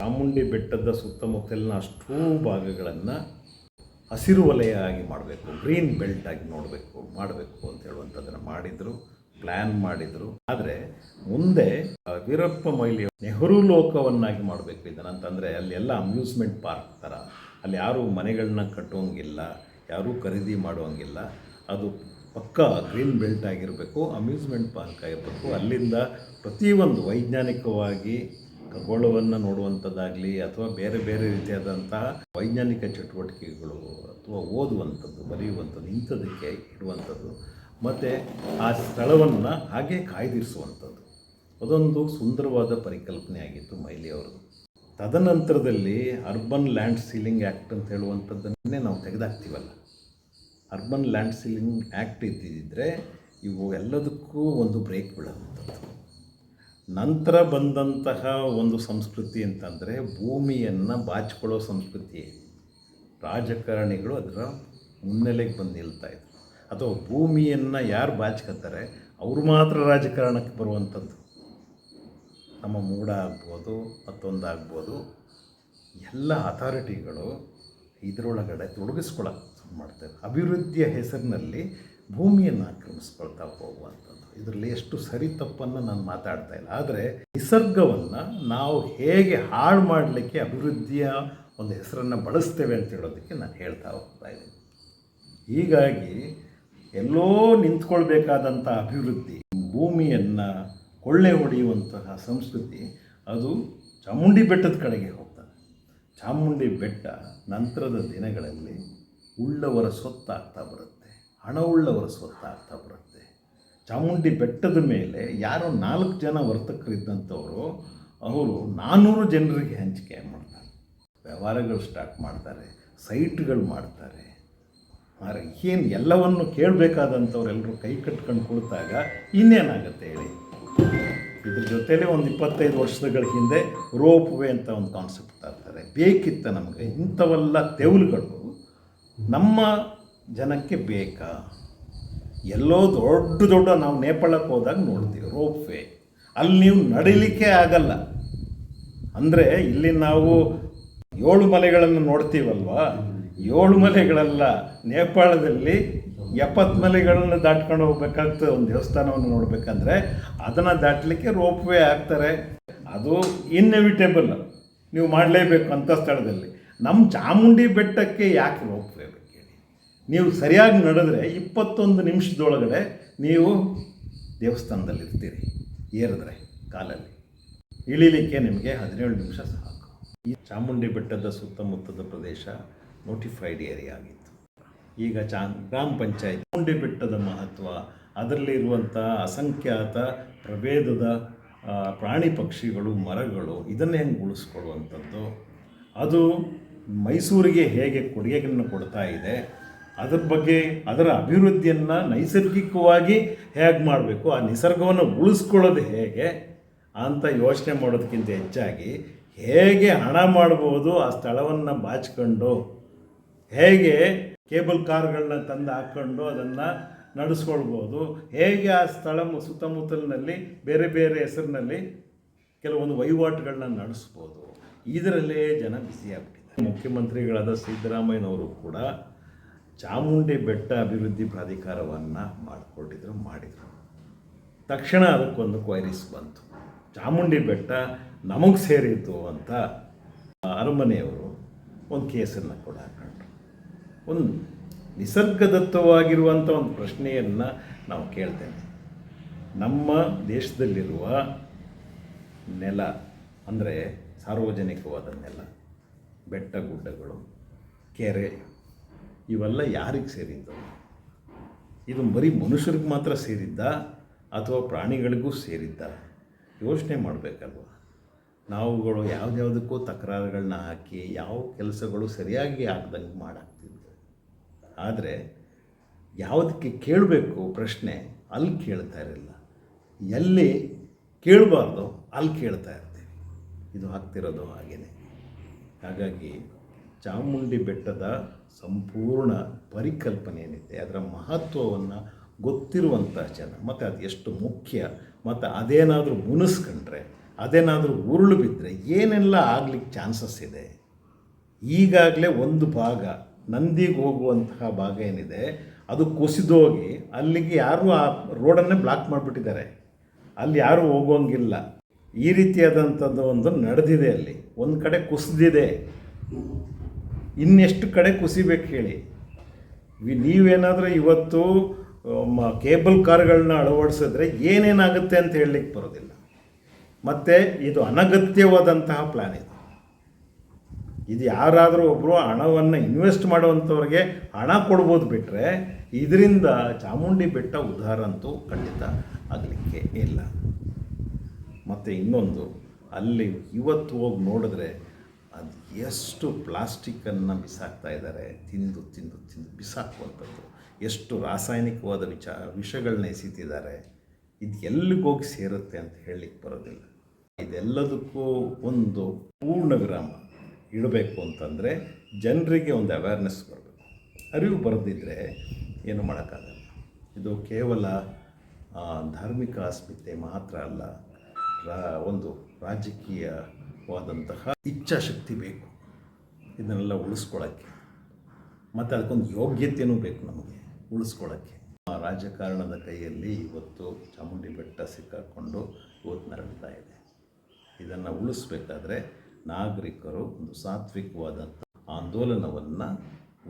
ಚಾಮುಂಡಿ ಬೆಟ್ಟದ ಸುತ್ತಮುತ್ತಲಿನ ಅಷ್ಟೂ ಭಾಗಗಳನ್ನು ಹಸಿರು ವಲಯ ಆಗಿ ಮಾಡಬೇಕು, ಗ್ರೀನ್ ಬೆಲ್ಟ್ ಆಗಿ ನೋಡಬೇಕು, ಮಾಡಬೇಕು ಅಂತ ಹೇಳುವಂಥದ್ದನ್ನು ಮಾಡಿದರು ಪ್ಲ್ಯಾನ್ ಮಾಡಿದರು. ಆದರೆ ಮುಂದೆ ವೀರಪ್ಪ ಮೊಯ್ಲಿ ನೆಹರು ಲೋಕವನ್ನಾಗಿ ಮಾಡಬೇಕು ಇದನ್ನು ಅಂತಂದರೆ ಅಲ್ಲಿ ಎಲ್ಲ ಅಮ್ಯೂಸ್ಮೆಂಟ್ ಪಾರ್ಕ್ ಥರ ಅಲ್ಲಿ ಯಾರೂ ಮನೆಗಳನ್ನ ಕಟ್ಟುವಂಗಿಲ್ಲ ಯಾರೂ ಖರೀದಿ ಮಾಡುವಂಗಿಲ್ಲ ಅದು ಪಕ್ಕ ಗ್ರೀನ್ ಬೆಲ್ಟ್ ಆಗಿರಬೇಕು, ಅಮ್ಯೂಸ್ಮೆಂಟ್ ಪಾರ್ಕ್ ಆಗಿರಬೇಕು. ಅಲ್ಲಿಂದ ಪ್ರತಿಯೊಂದು ವೈಜ್ಞಾನಿಕವಾಗಿ ಖಗೋಳವನ್ನು ನೋಡುವಂಥದ್ದಾಗಲಿ ಅಥವಾ ಬೇರೆ ಬೇರೆ ರೀತಿಯಾದಂತಹ ವೈಜ್ಞಾನಿಕ ಚಟುವಟಿಕೆಗಳು ಅಥವಾ ಓದುವಂಥದ್ದು, ಬರೆಯುವಂಥದ್ದು ಇಂಥದಕ್ಕೆ ಇಡುವಂಥದ್ದು ಮತ್ತು ಆ ಸ್ಥಳವನ್ನು ಹಾಗೆ ಕಾಯ್ದಿರಿಸುವಂಥದ್ದು. ಅದೊಂದು ಸುಂದರವಾದ ಪರಿಕಲ್ಪನೆಯಾಗಿತ್ತು ಮೈಲಿ ಅವರು ತದನಂತರದಲ್ಲಿ ಅರ್ಬನ್ ಲ್ಯಾಂಡ್ ಸೀಲಿಂಗ್ ಆ್ಯಕ್ಟ್ ಅಂತ ಹೇಳುವಂಥದ್ದನ್ನೇ ನಾವು ತೆಗೆದಾಕ್ತೀವಲ್ಲ. ಅರ್ಬನ್ ಲ್ಯಾಂಡ್ ಸೀಲಿಂಗ್ ಆ್ಯಕ್ಟ್ ಇದ್ದಿದ್ದರೆ ಇವು ಎಲ್ಲದಕ್ಕೂ ಒಂದು ಬ್ರೇಕ್ ಬೀಳುವಂಥದ್ದು ನಂತರ ಬಂದಂತಹ ಒಂದು ಸಂಸ್ಕೃತಿ ಅಂತಂದರೆ ಭೂಮಿಯನ್ನು ಬಾಚಿಕೊಳ್ಳೋ ಸಂಸ್ಕೃತಿ. ರಾಜಕಾರಣಿಗಳು ಅದರ ಮುನ್ನೆಲೆಗೆ ಬಂದು ನಿಲ್ತಾಯಿದ್ರು ಅಥವಾ ಭೂಮಿಯನ್ನು ಯಾರು ಬಾಚ್ಕೋತಾರೆ ಅವರು ಮಾತ್ರ ರಾಜಕಾರಣಕ್ಕೆ ಬರುವಂಥದ್ದು. ನಮ್ಮ ಮೂಡ ಆಗ್ಬೋದು, ಮತ್ತೊಂದಾಗ್ಬೋದು. ಎಲ್ಲ ಅಥಾರಿಟಿಗಳು ಇದರೊಳಗಡೆ ತೊಡಗಿಸ್ಕೊಳ್ಳೋಕೆ ಶುರು ಮಾಡ್ತಾರೆ ಅಭಿವೃದ್ಧಿಯ ಹೆಸರಿನಲ್ಲಿ ಭೂಮಿಯನ್ನು ಆಕ್ರಮಿಸ್ಕೊಳ್ತಾ ಹೋಗುವಂಥದ್ದು. ಇದರಲ್ಲಿ ಎಷ್ಟು ಸರಿ ತಪ್ಪನ್ನು ನಾನು ಮಾತಾಡ್ತಾ ಇಲ್ಲ. ಆದರೆ ನಿಸರ್ಗವನ್ನು ನಾವು ಹೇಗೆ ಹಾಳು ಮಾಡಲಿಕ್ಕೆ ಅಭಿವೃದ್ಧಿಯ ಒಂದು ಹೆಸರನ್ನು ಬಳಸ್ತೇವೆ ಅಂತ ಹೇಳೋದಕ್ಕೆ ನಾನು ಹೇಳ್ತಾ ಹೋಗ್ತಾ ಇದ್ದೀನಿ. ಹೀಗಾಗಿ ಎಲ್ಲೋ ನಿಂತ್ಕೊಳ್ಬೇಕಾದಂಥ ಅಭಿವೃದ್ಧಿ, ಭೂಮಿಯನ್ನು ಕೊಳ್ಳೆ ಹೊಡೆಯುವಂತಹ ಸಂಸ್ಕೃತಿ ಅದು ಚಾಮುಂಡಿ ಬೆಟ್ಟದ ಕಡೆಗೆ ಹೋಗ್ತದೆ. ಚಾಮುಂಡಿ ಬೆಟ್ಟ ನಂತರದ ದಿನಗಳಲ್ಲಿ ಉಳ್ಳವರ ಸೊತ್ತಾಗ್ತಾ ಬರುತ್ತೆ ಹಣವುಳ್ಳವರ ಸೊತ್ತಾಗ್ತಾ ಬರುತ್ತೆ. ಚಾಮುಂಡಿ ಬೆಟ್ಟದ ಮೇಲೆ ಯಾರೋ ನಾಲ್ಕು ಜನ ವರ್ತಕರಿದ್ದಂಥವರು ಅವರು ನಾನ್ನೂರು ಜನರಿಗೆ ಹಂಚಿಕೆ ಮಾಡ್ತಾರೆ. ವ್ಯವಹಾರಗಳು ಸ್ಟಾರ್ಟ್ ಮಾಡ್ತಾರೆ, ಸೈಟ್ಗಳು ಮಾಡ್ತಾರೆ. ಆದರೆ ಏನು ಎಲ್ಲವನ್ನು ಕೇಳಬೇಕಾದಂಥವ್ರೆಲ್ಲರೂ ಕೈ ಕಟ್ಕೊಂಡು ಕುಳಿತಾಗ ಇನ್ನೇನಾಗುತ್ತೆ ಹೇಳಿ? ಇದ್ರ ಜೊತೆಲೇ ಒಂದು ಇಪ್ಪತ್ತೈದು ವರ್ಷಗಳ ಹಿಂದೆ ರೋಪ್ ವೇ ಅಂತ ಒಂದು ಕಾನ್ಸೆಪ್ಟ್ ತರ್ತಾರೆ. ಬೇಕಿತ್ತ ನಮಗೆ ಇಂಥವೆಲ್ಲ ತೆವಲುಗಳು ನಮ್ಮ ಜನಕ್ಕೆ ಬೇಕಾ? ಎಲ್ಲೋ ದೊಡ್ಡ ದೊಡ್ಡ ನಾವು ನೇಪಾಳಕ್ಕೆ ಹೋದಾಗ ನೋಡ್ತೀವಿ ರೋಪ್ ವೇ ಅಲ್ಲಿ ನೀವು ನಡಿಲಿಕ್ಕೆ ಆಗಲ್ಲ. ಅಂದರೆ ಇಲ್ಲಿ ನಾವು ಏಳು ಮಲೆಗಳನ್ನು ನೋಡ್ತೀವಲ್ವಾ? ಏಳು ಮಲೆಗಳಲ್ಲ, ನೇಪಾಳದಲ್ಲಿ ಎಪ್ಪತ್ತು ಮಲೆಗಳನ್ನು ದಾಟ್ಕೊಂಡು ಹೋಗ್ಬೇಕಾಗ್ತದೆ, ಒಂದು ದೇವಸ್ಥಾನವನ್ನು ನೋಡಬೇಕಂದ್ರೆ ಅದನ್ನು ದಾಟಲಿಕ್ಕೆ ರೋಪ್ ವೇ ಆಗ್ತಾರೆ ಅದು ಇನ್ಎವಿಟೇಬಲ್ ನೀವು ಮಾಡಲೇಬೇಕು ಅಂಥ ಸ್ಥಳದಲ್ಲಿ. ನಮ್ಮ ಚಾಮುಂಡಿ ಬೆಟ್ಟಕ್ಕೆ ಯಾಕೆ ರೋಪ್ ವೇ ನೀವು ಸರಿಯಾಗಿ ನಡೆದ್ರೆ ಇಪ್ಪತ್ತೊಂದು ನಿಮಿಷದೊಳಗಡೆ ನೀವು ದೇವಸ್ಥಾನದಲ್ಲಿ ಇರ್ತೀರಿ ಏರಿದ್ರೆ ಕಾಲಲ್ಲಿ. ಇಳಿಲಿಕ್ಕೆ ನಿಮಗೆ ಹದಿನೇಳು ನಿಮಿಷ ಸಾಕು ಈ ಚಾಮುಂಡಿ ಬೆಟ್ಟದ ಸುತ್ತಮುತ್ತದ ಪ್ರದೇಶ ನೋಟಿಫೈಡ್ ಏರಿಯಾ ಆಗಿತ್ತು. ಈಗ ಚಾ, ಗ್ರಾಮ ಪಂಚಾಯತ್ ಚಾಮುಂಡಿ ಬೆಟ್ಟದ ಮಹತ್ವ, ಅದರಲ್ಲಿರುವಂಥ ಅಸಂಖ್ಯಾತ ಪ್ರಭೇದದ ಪ್ರಾಣಿ ಪಕ್ಷಿಗಳು, ಮರಗಳು, ಇದನ್ನು ಹೆಂಗೆ ಉಳಿಸ್ಕೊಳ್ಳುವಂಥದ್ದು? ಅದು ಮೈಸೂರಿಗೆ ಹೇಗೆ ಕೊಡುಗೆಗಳನ್ನು ಕೊಡ್ತಾ ಇದೆ? ಅದ್ರ ಬಗ್ಗೆ ಅದರ ಅಭಿವೃದ್ಧಿಯನ್ನು ನೈಸರ್ಗಿಕವಾಗಿ ಹೇಗೆ ಮಾಡಬೇಕು, ಆ ನಿಸರ್ಗವನ್ನು ಉಳಿಸ್ಕೊಳ್ಳೋದು ಹೇಗೆ ಅಂತ ಯೋಚನೆ ಮಾಡೋದಕ್ಕಿಂತ ಹೆಚ್ಚಾಗಿ ಹೇಗೆ ಹಣ ಮಾಡ್ಬೋದು ಆ ಸ್ಥಳವನ್ನು ಬಾಚ್ಕೊಂಡು, ಹೇಗೆ ಕೇಬಲ್ ಕಾರ್ಗಳನ್ನ ತಂದು ಹಾಕ್ಕೊಂಡು ಅದನ್ನು ನಡೆಸ್ಕೊಳ್ಬೋದು, ಹೇಗೆ ಆ ಸ್ಥಳ ಸುತ್ತಮುತ್ತಲಿನಲ್ಲಿ ಬೇರೆ ಬೇರೆ ಹೆಸರಿನಲ್ಲಿ ಕೆಲವೊಂದು ವಹಿವಾಟುಗಳನ್ನ ನಡೆಸ್ಬೋದು. ಇದರಲ್ಲೇ ಜನ ಬಿಸಿಯಾಗ್ತಿದ್ದಾರೆ ಮುಖ್ಯಮಂತ್ರಿಗಳಾದ ಸಿದ್ದರಾಮಯ್ಯನವರು ಕೂಡ ಚಾಮುಂಡಿ ಬೆಟ್ಟ ಅಭಿವೃದ್ಧಿ ಪ್ರಾಧಿಕಾರವನ್ನು ಮಾಡಿಕೊಂಡಿದ್ರು, ಮಾಡಿದರು. ತಕ್ಷಣ ಅದಕ್ಕೊಂದು ಕ್ವೈರೀಸ್ ಬಂತು. ಚಾಮುಂಡಿ ಬೆಟ್ಟ ನಮಗೆ ಸೇರಿತು ಅಂತ ಅರಮನೆಯವರು ಒಂದು ಕೇಸನ್ನು ಕೂಡ ಹಾಕೊಂಡ್ರು. ಒಂದು ನಿಸರ್ಗದತ್ತವಾಗಿರುವಂಥ ಒಂದು ಪ್ರಶ್ನೆಯನ್ನು ನಾವು ಕೇಳ್ತೇವೆ ನಮ್ಮ ದೇಶದಲ್ಲಿರುವ ನೆಲ, ಅಂದರೆ ಸಾರ್ವಜನಿಕವಾದ ನೆಲ, ಬೆಟ್ಟ ಗುಡ್ಡಗಳು, ಕೆರೆ ಇವೆಲ್ಲ ಯಾರಿಗೆ ಸೇರಿದ್ದು? ಇದು ಬರೀ ಮನುಷ್ಯರಿಗೆ ಮಾತ್ರ ಸೇರಿದ್ದ? ಅಥವಾ ಪ್ರಾಣಿಗಳಿಗೂ ಸೇರಿದ್ದ? ಯೋಚನೆ ಮಾಡಬೇಕಲ್ವ? ನಾವುಗಳು ಯಾವ್ದ್ಯಾವುದಕ್ಕೂ ತಕರಾರುಗಳನ್ನ ಹಾಕಿ ಯಾವ ಕೆಲಸಗಳು ಸರಿಯಾಗಿ ಆಗ್ದಂಗೆ ಮಾಡಾಕ್ತಿದ್ವಿ. ಆದರೆ ಯಾವುದಕ್ಕೆ ಕೇಳಬೇಕು ಪ್ರಶ್ನೆ ಅಲ್ಲಿ ಕೇಳ್ತಾ ಇರಲಿಲ್ಲ. ಎಲ್ಲಿ ಕೇಳಬಾರ್ದು ಅಲ್ಲಿ ಕೇಳ್ತಾ ಇರ್ತೀವಿ. ಇದು ಆಗ್ತಿರೋದು ಹಾಗೇನೆ. ಹಾಗಾಗಿ ಚಾಮುಂಡಿ ಬೆಟ್ಟದ ಸಂಪೂರ್ಣ ಪರಿಕಲ್ಪನೆ ಏನಿದೆ ಅದರ ಮಹತ್ವವನ್ನು ಗೊತ್ತಿರುವಂಥ ಜನ. ಮತ್ತು ಅದು ಎಷ್ಟು ಮುಖ್ಯ? ಮತ್ತು ಅದೇನಾದರೂ ಮುನಿಸ್ಕೊಂಡ್ರೆ, ಅದೇನಾದರೂ ಉರುಳು ಬಿದ್ದರೆ ಏನೆಲ್ಲ ಆಗ್ಲಿಕ್ಕೆ ಚಾನ್ಸಸ್ ಇದೆ? ಈಗಾಗಲೇ ಒಂದು ಭಾಗ, ನಂದಿಗೆ ಹೋಗುವಂತಹ ಭಾಗ ಏನಿದೆ, ಅದು ಕುಸಿದೋಗಿ ಅಲ್ಲಿಗೆ ಯಾರೂ ಆ ರೋಡನ್ನೇ ಬ್ಲಾಕ್ ಮಾಡಿಬಿಟ್ಟಿದ್ದಾರೆ. ಅಲ್ಲಿ ಯಾರೂ ಹೋಗೋಂಗಿಲ್ಲ. ಈ ರೀತಿಯಾದಂಥದ್ದು ಒಂದು ನಡೆದಿದೆ ಅಲ್ಲಿ. ಒಂದು ಕಡೆ ಕುಸಿದಿದೆ. ಇನ್ನೆಷ್ಟು ಕಡೆ ಕುಸಿಬೇಕು ಹೇಳಿ. ನೀವೇನಾದರೂ ಇವತ್ತು ಕೇಬಲ್ ಕಾರ್ಗಳನ್ನ ಅಳವಡಿಸಿದ್ರೆ ಏನೇನಾಗುತ್ತೆ ಅಂತ ಹೇಳಲಿಕ್ಕೆ ಬರೋದಿಲ್ಲ. ಮತ್ತು ಇದು ಅನಗತ್ಯವಾದಂತಹ ಪ್ಲ್ಯಾನ್ ಇದು. ಇದು ಯಾರಾದರೂ ಒಬ್ಬರು ಹಣವನ್ನು ಇನ್ವೆಸ್ಟ್ ಮಾಡುವಂಥವ್ರಿಗೆ ಹಣ ಕೊಡ್ಬೋದು ಬಿಟ್ಟರೆ ಇದರಿಂದ ಚಾಮುಂಡಿ ಬೆಟ್ಟ ಉದ್ಧಾರ ಅಂತೂ ಖಂಡಿತ ಆಗಲಿಕ್ಕೆ ಇಲ್ಲ. ಮತ್ತು ಇನ್ನೊಂದು, ಅಲ್ಲಿ ಇವತ್ತು ಹೋಗಿ ನೋಡಿದ್ರೆ ಅದು ಎಷ್ಟು ಪ್ಲಾಸ್ಟಿಕ್ಕನ್ನು ಬಿಸಾಕ್ತಾ ಇದ್ದಾರೆ, ತಿಂದು ತಿಂದು ತಿಂದು ಬಿಸಾಕುವಂಥದ್ದು. ಎಷ್ಟು ರಾಸಾಯನಿಕವಾದ ವಿಚ ವಿಷಗಳನ್ನ ಎಸಿತಿದ್ದಾರೆ, ಇದು ಎಲ್ಲಿಗೋಗಿ ಸೇರುತ್ತೆ ಅಂತ ಹೇಳಲಿಕ್ಕೆ ಬರೋದಿಲ್ಲ. ಇದೆಲ್ಲದಕ್ಕೂ ಒಂದು ಪೂರ್ಣ ವಿರಾಮ ಇಡಬೇಕು ಅಂತಂದರೆ ಜನರಿಗೆ ಒಂದು ಅವೇರ್ನೆಸ್ ಬರಬೇಕು. ಅರಿವು ಬರೆದಿದ್ದರೆ ಏನು ಮಾಡೋಕ್ಕಾಗಲ್ಲ. ಇದು ಕೇವಲ ಧಾರ್ಮಿಕ ಅಸ್ಮಿತೆ ಮಾತ್ರ ಅಲ್ಲ, ರಾ, ಒಂದು ರಾಜಕೀಯವಾದಂತಹ ಇಚ್ಛಾಶಕ್ತಿ ಬೇಕು. ಇದನ್ನೆಲ್ಲ ಉಳಿಸ್ಕೊಳ್ಳೋಕ್ಕೆ ಮತ್ತು ಅದಕ್ಕೊಂದು ಯೋಗ್ಯತೆಯೂ ಬೇಕು ನಮಗೆ ಉಳಿಸ್ಕೊಳ್ಳೋಕ್ಕೆ ಆ ರಾಜಕಾರಣದ ಕೈಯಲ್ಲಿ ಇವತ್ತು ಚಾಮುಂಡಿ ಬೆಟ್ಟ ಸಿಕ್ಕಾಕೊಂಡು ಇವತ್ತು ನರಳ್ತಾ ಇದೆ. ಇದನ್ನು ಉಳಿಸ್ಬೇಕಾದ್ರೆ ನಾಗರಿಕರು ಒಂದು ಸಾತ್ವಿಕವಾದಂಥ ಆಂದೋಲನವನ್ನು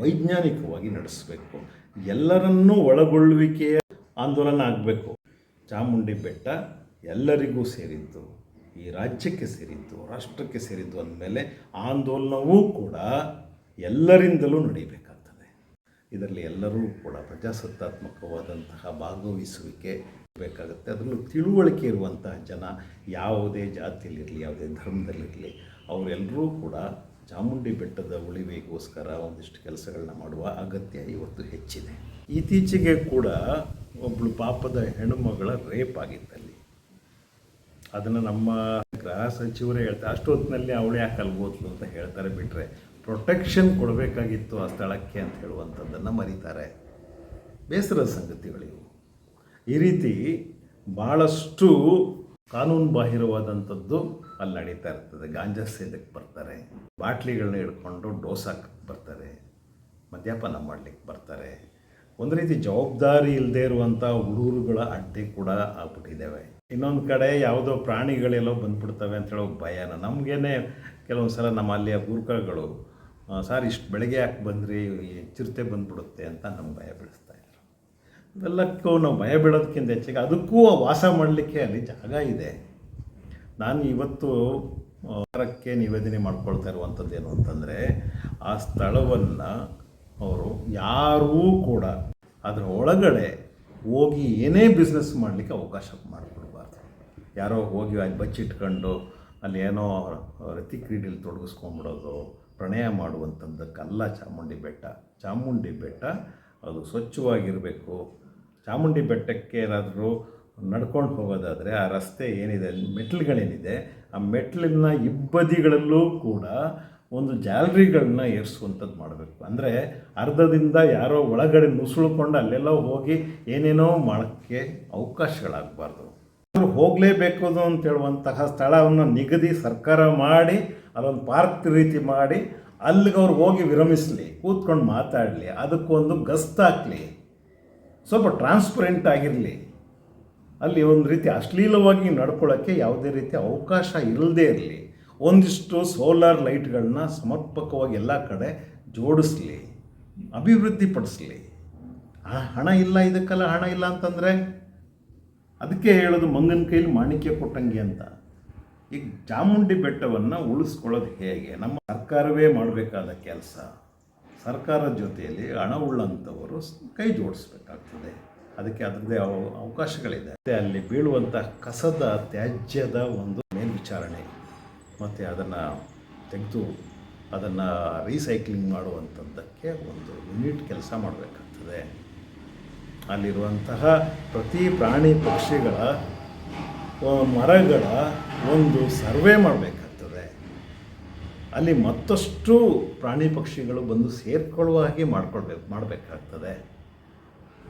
ವೈಜ್ಞಾನಿಕವಾಗಿ ನಡೆಸಬೇಕು. ಎಲ್ಲರನ್ನೂ ಒಳಗೊಳ್ಳುವಿಕೆಯ ಆಂದೋಲನ ಆಗಬೇಕು. ಚಾಮುಂಡಿ ಬೆಟ್ಟ ಎಲ್ಲರಿಗೂ ಸೇರಿದ್ದು. ಈ ರಾಜ್ಯಕ್ಕೆ ಸೇರಿದ್ದು, ರಾಷ್ಟ್ರಕ್ಕೆ ಸೇರಿದ್ದು ಅಂದಮೇಲೆ ಆಂದೋಲನವೂ ಕೂಡ ಎಲ್ಲರಿಂದಲೂ ನಡೀಬೇಕಾಗ್ತದೆ. ಇದರಲ್ಲಿ ಎಲ್ಲರೂ ಕೂಡ ಪ್ರಜಾಸತ್ತಾತ್ಮಕವಾದಂತಹ ಭಾಗವಹಿಸುವಿಕೆ ಬೇಕಾಗುತ್ತೆ. ಅದರಲ್ಲೂ ತಿಳುವಳಿಕೆ ಇರುವಂತಹ ಜನ ಯಾವುದೇ ಜಾತಿಯಲ್ಲಿರಲಿ, ಯಾವುದೇ ಧರ್ಮದಲ್ಲಿರಲಿ, ಅವರೆಲ್ಲರೂ ಕೂಡ ಚಾಮುಂಡಿ ಬೆಟ್ಟದ ಉಳಿವಿಗೋಸ್ಕರ ಒಂದಿಷ್ಟು ಕೆಲಸಗಳನ್ನ ಮಾಡುವ ಅಗತ್ಯ ಇವತ್ತು ಹೆಚ್ಚಿದೆ. ಇತ್ತೀಚೆಗೆ ಕೂಡ ಒಬ್ಬಳು ಪಾಪದ ಹೆಣ್ಣುಮಗಳ ರೇಪ್ ಆಗಿತ್ತಲ್ಲಿ ಅದನ್ನು ನಮ್ಮ ಗೃಹ ಸಚಿವರೇ ಹೇಳ್ತಾರೆ ಅಷ್ಟೊತ್ತಿನಲ್ಲಿ ಅವಳು ಯಾಕೆ ಅಲ್ಗೋತ್ಲು ಅಂತ ಹೇಳ್ತಾರೆ ಬಿಟ್ಟರೆ ಪ್ರೊಟೆಕ್ಷನ್ ಕೊಡಬೇಕಾಗಿತ್ತು ಆ ಸ್ಥಳಕ್ಕೆ ಅಂತ ಹೇಳುವಂಥದ್ದನ್ನು ಮರೀತಾರೆ. ಬೇಸರ ಸಂಗತಿಗಳಿವು ಈ ರೀತಿ ಭಾಳಷ್ಟು ಕಾನೂನು ಬಾಹಿರವಾದಂಥದ್ದು ಅಲ್ಲಿ ನಡೀತಾ ಇರ್ತದೆ. ಗಾಂಜಾ ಸೇದಕ್ಕೆ ಬರ್ತಾರೆ, ಬಾಟ್ಲಿಗಳನ್ನ ಹಿಡ್ಕೊಂಡು ಡೋಸ್ ಹಾಕಕ್ಕೆ ಬರ್ತಾರೆ, ಮದ್ಯಪಾನ ಮಾಡಲಿಕ್ಕೆ ಬರ್ತಾರೆ. ಒಂದು ರೀತಿ ಜವಾಬ್ದಾರಿ ಇಲ್ಲದೆ ಇರುವಂಥ ಹುಡುಗರುಗಳ ಅಡ್ಡೆ ಕೂಡ ಆಗ್ಬಿಟ್ಟಿದ್ದಾವೆ. ಇನ್ನೊಂದು ಕಡೆ ಯಾವುದೋ ಪ್ರಾಣಿಗಳೆಲ್ಲೋ ಬಂದ್ಬಿಡ್ತವೆ ಅಂತ ಹೇಳೋ ಭಯನ. ನಮಗೇನೆ ಕೆಲವೊಂದು ಸಲ ನಮ್ಮ ಅಲ್ಲಿಯ ಗುರುಕಗಳು ಸರ್ ಇಷ್ಟು ಬೆಳಗ್ಗೆ ಯಾಕೆ ಬಂದ್ರಿ? ಚಿರತೆ ಬಂದ್ಬಿಡುತ್ತೆ ಅಂತ ನಮ್ಗೆ ಭಯ ಬಿಡಿಸ್ತಾ ಇದ್ರು. ಇವೆಲ್ಲಕ್ಕೂ ನಾವು ಭಯ ಬೀಳೋದಕ್ಕಿಂತ ಹೆಚ್ಚಿಗೆ ಅದಕ್ಕೂ ವಾಸ ಮಾಡಲಿಕ್ಕೆ ಅಲ್ಲಿ ಜಾಗ ಇದೆ. ನಾನು ಇವತ್ತು ಸರ್ಕಾರಕ್ಕೆ ನಿವೇದನೆ ಮಾಡ್ಕೊಳ್ತಾ ಇರುವಂಥದ್ದು ಏನು ಅಂತಂದರೆ, ಆ ಸ್ಥಳವನ್ನು ಅವರು ಯಾರೂ ಕೂಡ ಅದರ ಒಳಗಡೆ ಹೋಗಿ ಏನೇ ಬಿಸ್ನೆಸ್ ಮಾಡಲಿಕ್ಕೆ ಅವಕಾಶ ಮಾಡಿಕೊಡ್ಬಾರ್ದು. ಯಾರೋ ಹೋಗಿ ಅಲ್ಲಿ ಬಚ್ಚಿಟ್ಕೊಂಡು ಅಲ್ಲಿ ಏನೋ ರತಿ ಕ್ರೀಡೆಯಲ್ಲಿ ತೊಡಗಿಸ್ಕೊಂಬಿಡೋದು ಪ್ರಣಯ ಮಾಡುವಂಥದ್ದಕ್ಕಲ್ಲ ಚಾಮುಂಡಿ ಬೆಟ್ಟ ಚಾಮುಂಡಿ ಬೆಟ್ಟ ಅದು ಸ್ವಚ್ಛವಾಗಿರಬೇಕು. ಚಾಮುಂಡಿ ಬೆಟ್ಟಕ್ಕೆ ಏನಾದರೂ ನಡ್ಕೊಂಡು ಹೋಗೋದಾದರೆ ಆ ರಸ್ತೆ ಏನಿದೆ, ಮೆಟ್ಲುಗಳೇನಿದೆ, ಆ ಮೆಟ್ಲಿನ ಇಬ್ಬದಿಗಳಲ್ಲೂ ಕೂಡ ಒಂದು ಜಾಲರಿಗಳನ್ನ ಏರಿಸುವಂಥದ್ದು ಮಾಡಬೇಕು. ಅಂದರೆ ಅರ್ಧದಿಂದ ಯಾರೋ ಒಳಗಡೆ ನುಸುಳುಕೊಂಡು ಅಲ್ಲೆಲ್ಲ ಹೋಗಿ ಏನೇನೋ ಮಾಡೋಕ್ಕೆ ಅವಕಾಶಗಳಾಗಬಾರ್ದು. ಅವರು ಹೋಗಲೇಬೇಕು ಅಂತ ಹೇಳುವಂತಹ ಸ್ಥಳವನ್ನು ನಿಗದಿ ಸರ್ಕಾರ ಮಾಡಿ, ಅಲ್ಲೊಂದು ಪಾರ್ಕ್ ರೀತಿ ಮಾಡಿ ಅಲ್ಲಿಗೆ ಅವ್ರು ಹೋಗಿ ವಿರಮಿಸಲಿ, ಕೂತ್ಕೊಂಡು ಮಾತಾಡಲಿ, ಅದಕ್ಕೊಂದು ಗಸ್ತಾಕಲಿ ಸ್ವಲ್ಪ ಟ್ರಾನ್ಸ್ಪರೆಂಟ್ ಆಗಿರಲಿ. ಅಲ್ಲಿ ಒಂದು ರೀತಿ ಅಶ್ಲೀಲವಾಗಿ ನಡ್ಕೊಳ್ಳೋಕ್ಕೆ ಯಾವುದೇ ರೀತಿ ಅವಕಾಶ ಇಲ್ಲದೇ ಇರಲಿ. ಒಂದಿಷ್ಟು ಸೋಲಾರ್ ಲೈಟ್ಗಳನ್ನ ಸಮರ್ಪಕವಾಗಿ ಎಲ್ಲ ಕಡೆ ಜೋಡಿಸ್ಲಿ, ಅಭಿವೃದ್ಧಿಪಡಿಸ್ಲಿ. ಆ ಹಣ ಇಲ್ಲ, ಇದಕ್ಕೆಲ್ಲ ಹಣ ಇಲ್ಲ ಅಂತಂದರೆ ಅದಕ್ಕೆ ಹೇಳೋದು ಮಂಗನ ಕೈಲಿ ಮಾಣಿಕ್ಯ ಕೊಟ್ಟಂಗೆ ಅಂತ. ಈಗ ಚಾಮುಂಡಿ ಬೆಟ್ಟವನ್ನು ಉಳಿಸ್ಕೊಳ್ಳೋದು ಹೇಗೆ? ನಮ್ಮ ಸರ್ಕಾರವೇ ಮಾಡಬೇಕಾದ ಕೆಲಸ. ಸರ್ಕಾರದ ಜೊತೆಯಲ್ಲಿ ಹಣ ಉಳ್ಳಂಥವರು ಕೈ ಜೋಡಿಸ್ಬೇಕಾಗ್ತದೆ. ಅದಕ್ಕೆ ಅದರದ್ದೇ ಅವ- ಅವಕಾಶಗಳಿದೆ. ಅಲ್ಲಿ ಬೀಳುವಂಥ ಕಸದ ತ್ಯಾಜ್ಯದ ಒಂದು ಮೇಲ್ವಿಚಾರಣೆ. ಮತ್ತು ಅದನ್ನು ತೆಗೆದು ಅದನ್ನು ರೀಸೈಕ್ಲಿಂಗ್ ಮಾಡುವಂಥದ್ದಕ್ಕೆ ಒಂದು ಯೂನಿಟ್ ಕೆಲಸ ಮಾಡಬೇಕಾಗ್ತದೆ. ಅಲ್ಲಿರುವಂತಹ ಪ್ರತಿ ಪ್ರಾಣಿ ಪಕ್ಷಿಗಳ ಮರಗಳ ಒಂದು ಸರ್ವೆ ಮಾಡಬೇಕಾಗ್ತದೆ. ಅಲ್ಲಿ ಮತ್ತಷ್ಟು ಪ್ರಾಣಿ ಪಕ್ಷಿಗಳು ಬಂದು ಸೇರ್ಕೊಳ್ಳುವ ಹಾಗೆ ಮಾಡ್ಕೊಳ್ಬೇಕು ಮಾಡಬೇಕಾಗ್ತದೆ.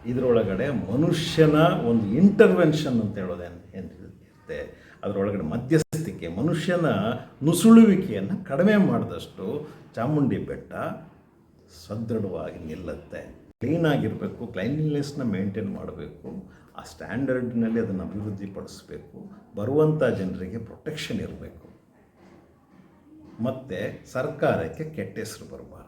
ಇದರೊಳಗಡೆ ಮನುಷ್ಯನ ಒಂದು ಇಂಟರ್ವೆನ್ಷನ್ ಅಂತ ಹೇಳೋದೇನು, ಏನು ಇರುತ್ತೆ? ಅದರೊಳಗಡೆ ಮಧ್ಯಸ್ಥಿಕೆ, ಮನುಷ್ಯನ ನುಸುಳುವಿಕೆಯನ್ನು ಕಡಿಮೆ ಮಾಡಿದಷ್ಟು ಚಾಮುಂಡಿ ಬೆಟ್ಟ ಸದೃಢವಾಗಿ ನಿಲ್ಲುತ್ತೆ. ಕ್ಲೀನಾಗಿರಬೇಕು ಕ್ಲೈನ್ಲಿನೆಸ್ನ ಮೇಂಟೈನ್ ಮಾಡಬೇಕು, ಆ ಸ್ಟ್ಯಾಂಡರ್ಡ್ನಲ್ಲಿ ಅದನ್ನು ಅಭಿವೃದ್ಧಿಪಡಿಸಬೇಕು ಬರುವಂಥ ಜನರಿಗೆ ಪ್ರೊಟೆಕ್ಷನ್ ಇರಬೇಕು. ಮತ್ತು ಸರ್ಕಾರಕ್ಕೆ ಕೆಟ್ಟ ಹೆಸರು ಬರಬಾರ್ದು